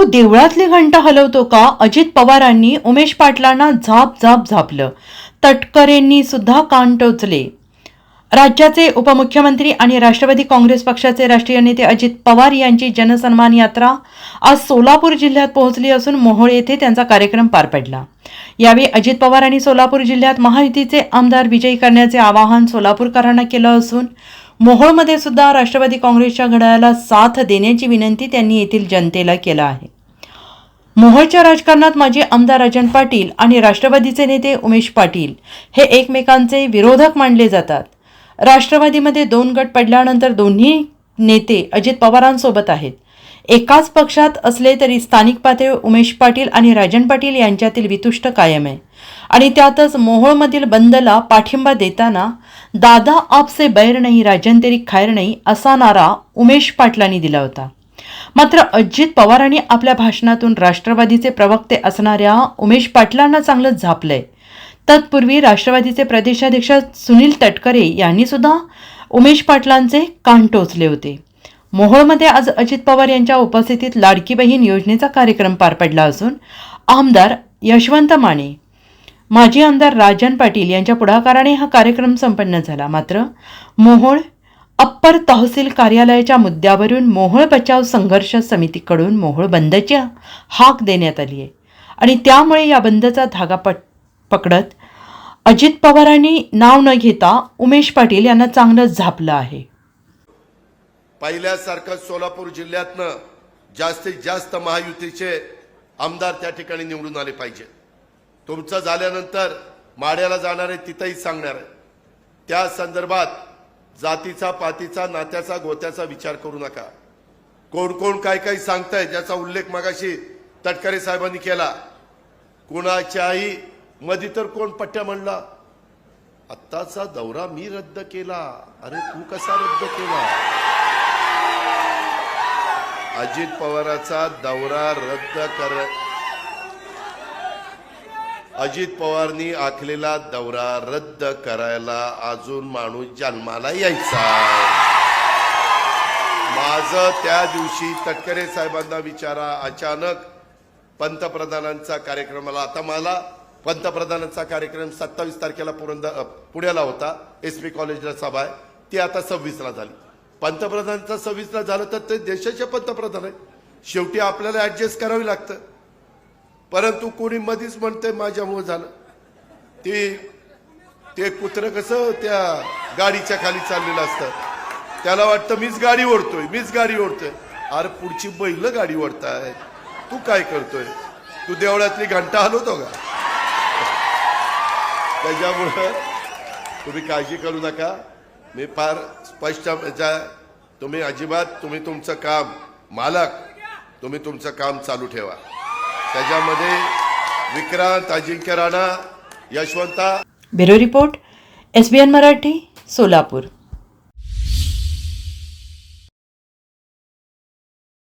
तो देवळातली घंटा हलवतो का? अजित पवारांनी उमेश पाटलांना झाप झाप झापलं. तटकरेंनी सुद्धा कान टोचले. राज्याचे उपमुख्यमंत्री आणि राष्ट्रवादी काँग्रेस पक्षाचे राष्ट्रीय नेते अजित पवार यांची जनसन्मान यात्रा आज सोलापूर जिल्ह्यात पोहोचली असून मोहोळ येथे त्यांचा कार्यक्रम पार पडला. यावेळी अजित पवार आणि सोलापूर जिल्ह्यात महायुतीचे आमदार विजयी करण्याचे आवाहन सोलापूरकरांना केलं असून मोहोळमध्ये सुद्धा राष्ट्रवादी काँग्रेसच्या घड्याळाला साथ देण्याची विनंती त्यांनी येथील जनतेला केला आहे. मोहोळच्या राजकारणात माजी आमदार राजन पाटील आणि राष्ट्रवादीचे नेते उमेश पाटील हे एकमेकांचे विरोधक मानले जातात. राष्ट्रवादीमध्ये दोन गट पडल्यानंतर दोन्ही नेते अजित पवारांसोबत आहेत. एकाच पक्षात असले तरी स्थानिक पातळीवर उमेश पाटील आणि राजन पाटील यांच्यातील वितुष्ट कायम आहे. आणि त्यातच मोहोळमधील बंदला पाठिंबा देताना दादा आपसे बैर नाही राजन तेरी खैर नाही असा नारा उमेश पाटलांनी दिला होता. मात्र अजित पवारांनी आपल्या भाषणातून राष्ट्रवादीचे प्रवक्ते असणाऱ्या उमेश पाटलांना चांगलं झापलंय. तत्पूर्वी राष्ट्रवादीचे प्रदेशाध्यक्ष सुनील तटकरे यांनी सुद्धा उमेश पाटलांचे कान टोचले होते. मोहोळमध्ये आज अजित पवार यांच्या उपस्थितीत लाडकी बहीण योजनेचा कार्यक्रम पार पडला असून आमदार यशवंत माने माजी आमदार राजन पाटील यांच्या पुढाकाराने हा कार्यक्रम संपन्न झाला. मात्र मोहोळ अप्पर तहसील कार्यालयाच्या मुद्द्यावरून मोहोळ बचाव संघर्ष समितीकडून मोहोळ बंदची हाक देण्यात आली आहे. आणि त्यामुळे या बंदचा धागा पट पकडत अजित पवारांनी नाव न घेता उमेश पाटील यांना चांगलंच झापलं आहे. पहिल्यासारखं सोलापूर जिल्ह्यातनं जास्तीत जास्त महायुतीचे आमदार त्या ठिकाणी निवडून आले पाहिजे. तुमचं झाल्यानंतर माड्याला जाणार आहे तिथंही सांगणार आहे. त्या संदर्भात जातीचा पातीचा नात्याचा गोत्याचा विचार करू नका. कोण कोण काय काय सांगताय ज्याचा उल्लेख मगाशी तटकरे साहेबांनी केला. कुणाच्याही मध्ये तर कोण पट्ट्या म्हणला? आत्ताचा दौरा मी रद्द केला. अरे तू कसा रद्द केला? अजित पवाराचा दौरा रद्द कर अजित पवारनी आखलेला दौरा रद्द करायला अजून माणूस जन्माला यायचा. माझं त्या दिवशी तटकरे साहेबांना विचारा अचानक पंतप्रधानांचा कार्यक्रमाला आता मला पंतप्रधानांचा कार्यक्रम सत्तावीस तारखेला पुरंदर पुण्याला होता. एस पी कॉलेजला सभा आहे. ती आता सव्वीसला झाली. पंतप्रधानांचा सव्वीसला झालं तर ते देशाचे पंतप्रधान आहे शेवटी आपल्याला ऍडजस्ट करावी लागतं. परंतु कोणी मधीच म्हणतंय माझ्यामुळे झालं. ते ते कुत्रं कसं त्या गाडीच्या खाली चाललेलं असतं. त्याला वाटतं मीच गाडी ओढतोय मीच गाडी ओढतोय. अरे पुढची बैल गाडी ओढताय तू काय करतोय? तू देवळातली घंटा हलवतो का? त्याच्यामुळं तुम्ही काळजी करू नका. मी फार स्पष्ट जा तुम्ही अजिबात तुम्ही तुमचं काम मालक तुम्ही तुमचं काम चालू ठेवा. त्याच्यामध्ये Vikrant Ajinkya Rana Yashwanta bureau report S B N Marathi Solapur.